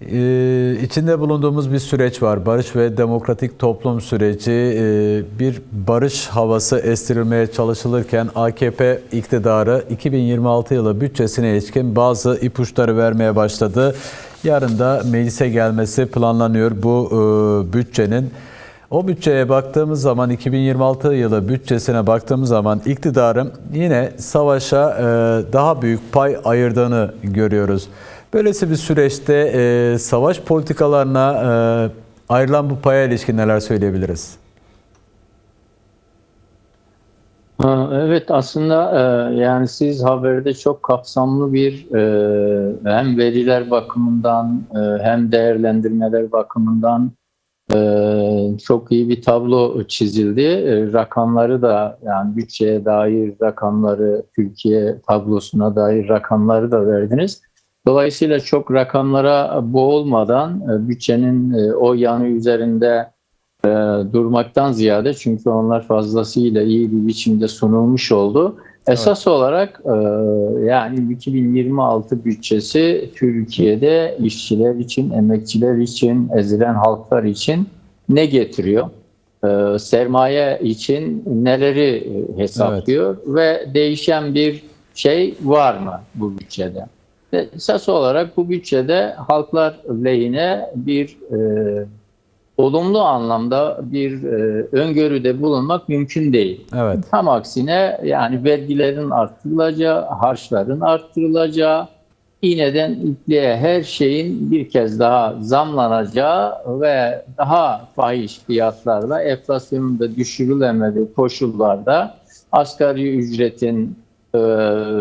Ee, içinde bulunduğumuz bir süreç var. Barış ve demokratik toplum süreci. Ee, bir barış havası estirilmeye çalışılırken AKP iktidarı 2026 yılı bütçesine ilişkin bazı ipuçları vermeye başladı. Yarın da meclise gelmesi planlanıyor bu e, bütçenin. O bütçeye baktığımız zaman 2026 yılı bütçesine baktığımız zaman iktidarın yine savaşa e, daha büyük pay ayırdığını görüyoruz. Böylesi bir süreçte e, savaş politikalarına e, ayrılan bu paya ilişkin neler söyleyebiliriz? Evet aslında e, yani siz haberde çok kapsamlı bir e, hem veriler bakımından e, hem değerlendirmeler bakımından çok iyi bir tablo çizildi. Rakamları da yani bütçeye dair rakamları, Türkiye tablosuna dair rakamları da verdiniz. Dolayısıyla çok rakamlara boğulmadan e, bütçenin e, o yanı üzerinde e, durmaktan ziyade çünkü onlar fazlasıyla iyi bir biçimde sunulmuş oldu. Esas olarak e, yani 2026 bütçesi Türkiye'de işçiler için, emekçiler için, ezilen halklar için ne getiriyor? Sermaye için neleri hesaplıyor ve değişen bir şey var mı bu bütçede? Esas olarak bu bütçede halklar lehine bir e, olumlu anlamda bir e, öngörüde bulunmak mümkün değil. Evet. Tam aksine yani vergilerin arttırılacağı, harçların arttırılacağı, iğneden ipliğe her şeyin bir kez daha zamlanacağı ve daha fahiş fiyatlarla enflasyonun da düşürülemediği koşullarda asgari ücretin e,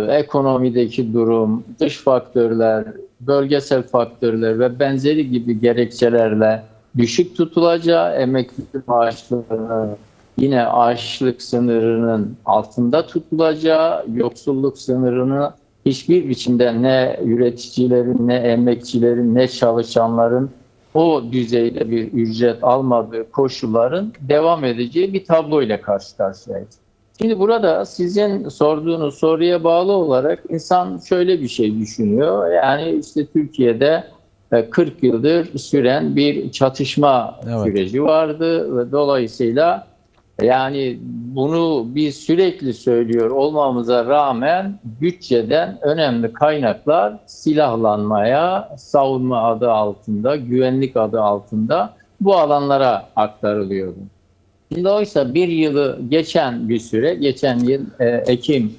ekonomideki durum, dış faktörler, bölgesel faktörler ve benzeri gibi gerekçelerle düşük tutulacağı, emekli maaşları yine açlık sınırının altında tutulacağı, yoksulluk sınırını hiçbir biçimde ne üreticilerin, ne emekçilerin, ne çalışanların o düzeyde bir ücret almadığı koşulların devam edeceği bir tablo ile karşı karşıyayız. Şimdi burada sizin sorduğunuz soruya bağlı olarak insan şöyle bir şey düşünüyor. Yani işte Türkiye'de e, 40 yıldır süren bir çatışma Evet. süreci vardı ve dolayısıyla yani bunu biz sürekli söylüyor olmamıza rağmen bütçeden önemli kaynaklar silahlanmaya, savunma adı altında, güvenlik adı altında bu alanlara aktarılıyordu. Şimdi oysa bir yılı geçen bir süre, geçen yıl e, Ekim,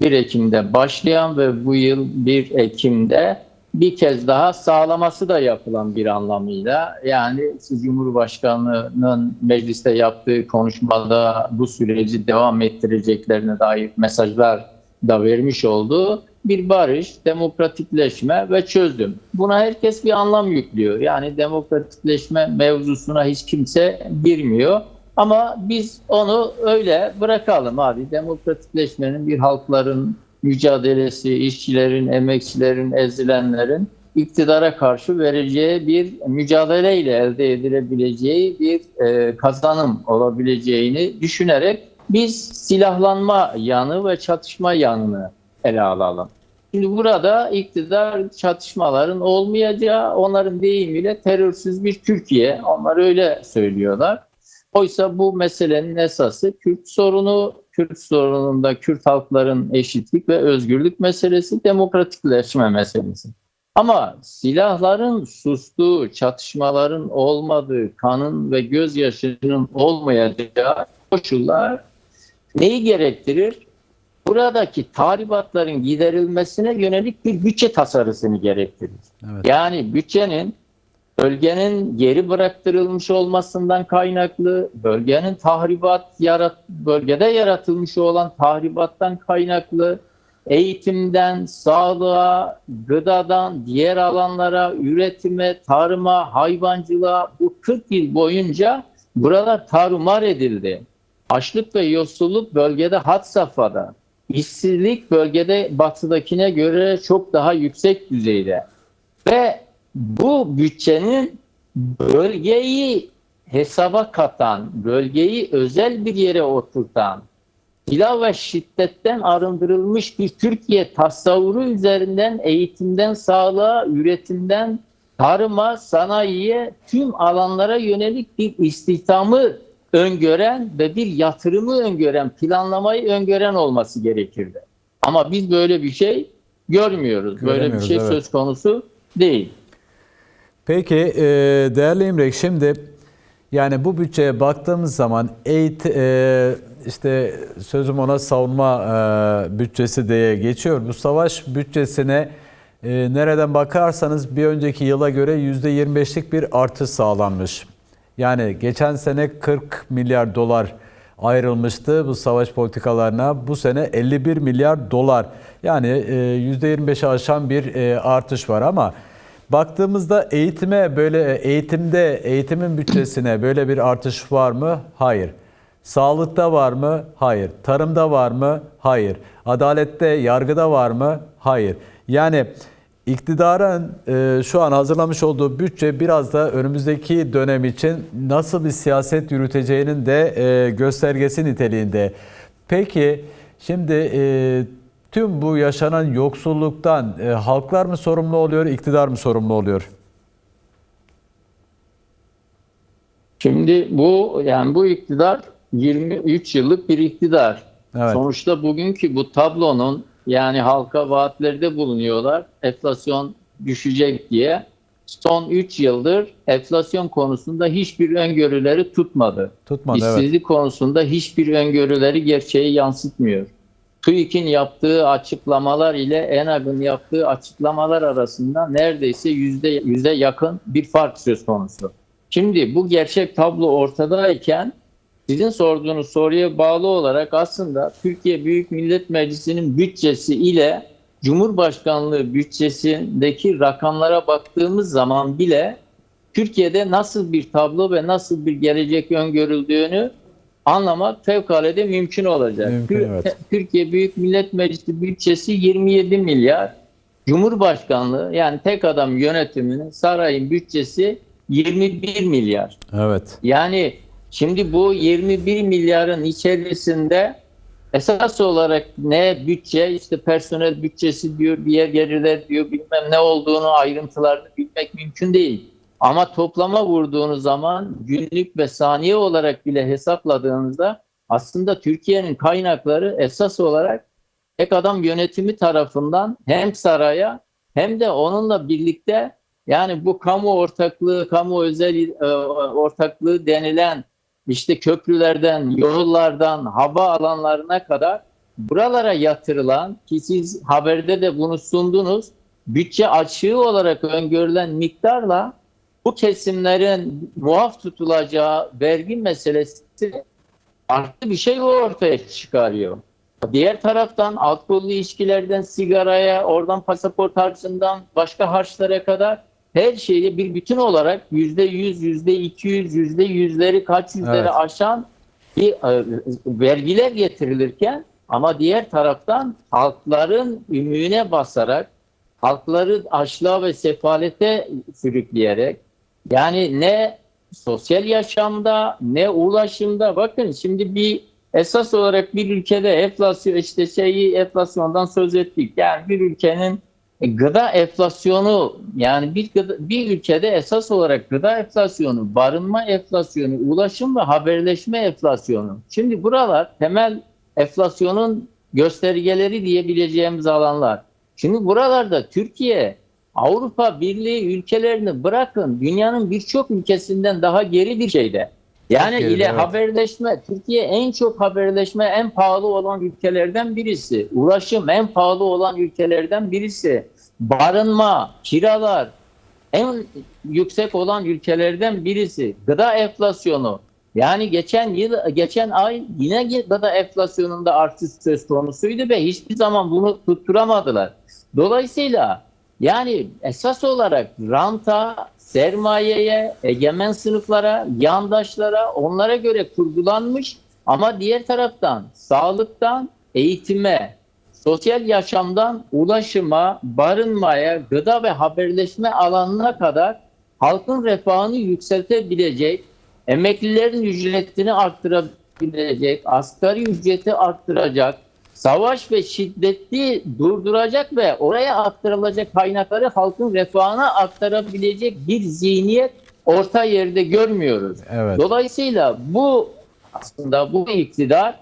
1 Ekim'de başlayan ve bu yıl 1 Ekim'de bir kez daha sağlaması da yapılan bir anlamıyla yani siz Cumhurbaşkanlığı'nın mecliste yaptığı konuşmada bu süreci devam ettireceklerine dair mesajlar da vermiş olduğu bir barış, demokratikleşme ve çözüm. Buna herkes bir anlam yüklüyor. Yani demokratikleşme mevzusuna hiç kimse girmiyor. Ama biz onu öyle bırakalım abi. Demokratikleşmenin bir halkların mücadelesi, işçilerin, emekçilerin, ezilenlerin iktidara karşı vereceği bir mücadeleyle elde edilebileceği bir e, kazanım olabileceğini düşünerek biz silahlanma yanı ve çatışma yanını ele alalım. Şimdi burada iktidar çatışmaların olmayacağı, onların deyimiyle terörsüz bir Türkiye, onlar öyle söylüyorlar. Oysa bu meselenin esası Kürt sorunu, Kürt sorununda Kürt halkların eşitlik ve özgürlük meselesi, demokratikleşme meselesi. Ama silahların sustuğu, çatışmaların olmadığı, kanın ve gözyaşının olmayacağı koşullar neyi gerektirir? Buradaki tahribatların giderilmesine yönelik bir bütçe tasarısını gerektirir. Evet. Yani bütçenin bölgenin geri bıraktırılmış olmasından kaynaklı, bölgenin tahribat yarat bölgede yaratılmış olan tahribattan kaynaklı, eğitimden, sağlığa, gıdadan, diğer alanlara, üretime, tarıma, hayvancılığa bu 40 yıl boyunca buralar tarumar edildi. Açlık ve yoksulluk bölgede had safhada. İşsizlik bölgede batıdakine göre çok daha yüksek düzeyde. Ve bu bütçenin bölgeyi hesaba katan, bölgeyi özel bir yere oturtan, silah ve şiddetten arındırılmış bir Türkiye tasavvuru üzerinden eğitimden sağlığa, üretimden tarıma, sanayiye, tüm alanlara yönelik bir istihdamı öngören ve bir yatırımı öngören, planlamayı öngören olması gerekirdi. Ama biz böyle bir şey görmüyoruz. Böyle bir şey evet. söz konusu değil. Peki e, değerli İmrek şimdi yani bu bütçeye baktığımız zaman eğit e, işte sözüm ona savunma e, bütçesi diye geçiyor. Bu savaş bütçesine e, nereden bakarsanız bir önceki yıla göre %25'lik bir artış sağlanmış. Yani geçen sene 40 milyar dolar ayrılmıştı bu savaş politikalarına. Bu sene 51 milyar dolar yani e, %25'i aşan bir e, artış var ama Baktığımızda eğitime böyle eğitimde eğitimin bütçesine böyle bir artış var mı? Hayır. Sağlıkta var mı? Hayır. Tarımda var mı? Hayır. Adalette, yargıda var mı? Hayır. Yani iktidarın e, şu an hazırlamış olduğu bütçe biraz da önümüzdeki dönem için nasıl bir siyaset yürüteceğinin de e, göstergesi niteliğinde. Peki şimdi e, tüm bu yaşanan yoksulluktan e, halklar mı sorumlu oluyor, iktidar mı sorumlu oluyor? Şimdi bu yani bu iktidar 23 yıllık bir iktidar. Evet. Sonuçta bugünkü bu tablonun yani halka vaatlerde bulunuyorlar. Enflasyon düşecek diye. Son 3 yıldır enflasyon konusunda hiçbir öngörüleri tutmadı. Tutmadı evet. İşsizlik konusunda hiçbir öngörüleri gerçeği yansıtmıyor. TÜİK'in yaptığı açıklamalar ile ENAG'ın yaptığı açıklamalar arasında neredeyse yüzde yüze yakın bir fark söz konusu. Şimdi bu gerçek tablo ortadayken sizin sorduğunuz soruya bağlı olarak aslında Türkiye Büyük Millet Meclisi'nin bütçesi ile Cumhurbaşkanlığı bütçesindeki rakamlara baktığımız zaman bile Türkiye'de nasıl bir tablo ve nasıl bir gelecek öngörüldüğünü anlamak fevkalade mümkün olacak. Mümkün, evet. Türkiye Büyük Millet Meclisi bütçesi 27 milyar. Cumhurbaşkanlığı yani tek adam yönetiminin sarayın bütçesi 21 milyar. Evet. Yani şimdi bu 21 milyarın içerisinde esas olarak ne bütçe işte personel bütçesi diyor diğer gelirler diyor bilmem ne olduğunu ayrıntılarını bilmek mümkün değil. Ama toplama vurduğunuz zaman günlük ve saniye olarak bile hesapladığınızda aslında Türkiye'nin kaynakları esas olarak tek adam yönetimi tarafından hem saraya hem de onunla birlikte yani bu kamu ortaklığı, kamu özel e, ortaklığı denilen işte köprülerden, yollardan, hava alanlarına kadar buralara yatırılan ki siz haberde de bunu sundunuz. Bütçe açığı olarak öngörülen miktarla bu kesimlerin muaf tutulacağı vergi meselesi farklı bir şey ortaya çıkarıyor. Diğer taraftan alkollü içkilerden sigaraya, oradan pasaport harcından başka harçlara kadar her şeyi bir bütün olarak yüzde yüz, yüzde iki yüz, yüzde yüzleri kaç yüzleri Evet. aşan bir e, vergiler getirilirken ama diğer taraftan halkların ümüğüne basarak halkları açlığa ve sefalete sürükleyerek yani ne sosyal yaşamda ne ulaşımda bakın şimdi bir esas olarak bir ülkede enflasyon işte şeyi enflasyondan söz ettik. Yani bir ülkenin gıda enflasyonu yani bir gıda, bir ülkede esas olarak gıda enflasyonu, barınma enflasyonu, ulaşım ve haberleşme enflasyonu. Şimdi buralar temel enflasyonun göstergeleri diyebileceğimiz alanlar. Şimdi buralarda Türkiye Avrupa Birliği ülkelerini bırakın dünyanın birçok ülkesinden daha geri bir şeyde. Yani geride, ile evet. haberleşme Türkiye en çok haberleşme en pahalı olan ülkelerden birisi. Ulaşım en pahalı olan ülkelerden birisi. Barınma, kiralar en yüksek olan ülkelerden birisi. Gıda enflasyonu. Yani geçen yıl, geçen ay yine gıda enflasyonunda artış söz konusuydu ve hiçbir zaman bunu tutturamadılar. Dolayısıyla yani esas olarak ranta, sermayeye, egemen sınıflara, yandaşlara onlara göre kurgulanmış ama diğer taraftan sağlıktan eğitime, sosyal yaşamdan ulaşıma, barınmaya, gıda ve haberleşme alanına kadar halkın refahını yükseltebilecek, emeklilerin ücretini arttırabilecek, asgari ücreti arttıracak, savaş ve şiddeti durduracak ve oraya aktarılacak kaynakları halkın refahına aktarabilecek bir zihniyet orta yerde görmüyoruz. Evet. Dolayısıyla bu aslında bu iktidar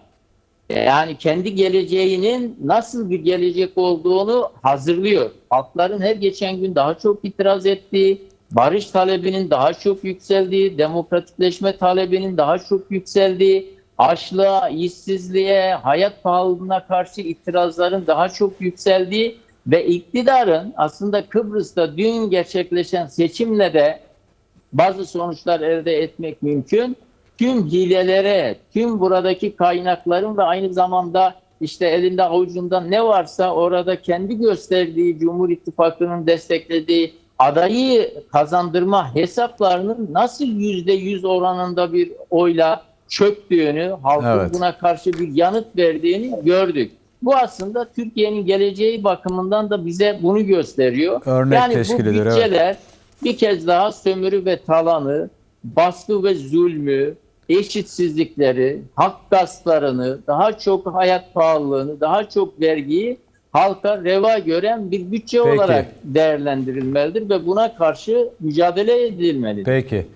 yani kendi geleceğinin nasıl bir gelecek olduğunu hazırlıyor. Halkların her geçen gün daha çok itiraz ettiği, barış talebinin daha çok yükseldiği, demokratikleşme talebinin daha çok yükseldiği, açlığa, işsizliğe, hayat pahalılığına karşı itirazların daha çok yükseldiği ve iktidarın aslında Kıbrıs'ta dün gerçekleşen seçimle de bazı sonuçlar elde etmek mümkün. Tüm hilelere, tüm buradaki kaynakların ve aynı zamanda işte elinde avucunda ne varsa orada kendi gösterdiği Cumhur İttifakı'nın desteklediği adayı kazandırma hesaplarının nasıl yüzde yüz oranında bir oyla çöktüğünü, halkın Evet. buna karşı bir yanıt verdiğini gördük. Bu aslında Türkiye'nin geleceği bakımından da bize bunu gösteriyor. Örnek yani teşkil bu eder, evet. bütçeler bir kez daha sömürü ve talanı, baskı ve zulmü, eşitsizlikleri, hak gasplarını, daha çok hayat pahalılığını, daha çok vergiyi halka reva gören bir bütçe Peki. olarak değerlendirilmelidir ve buna karşı mücadele edilmelidir. Peki.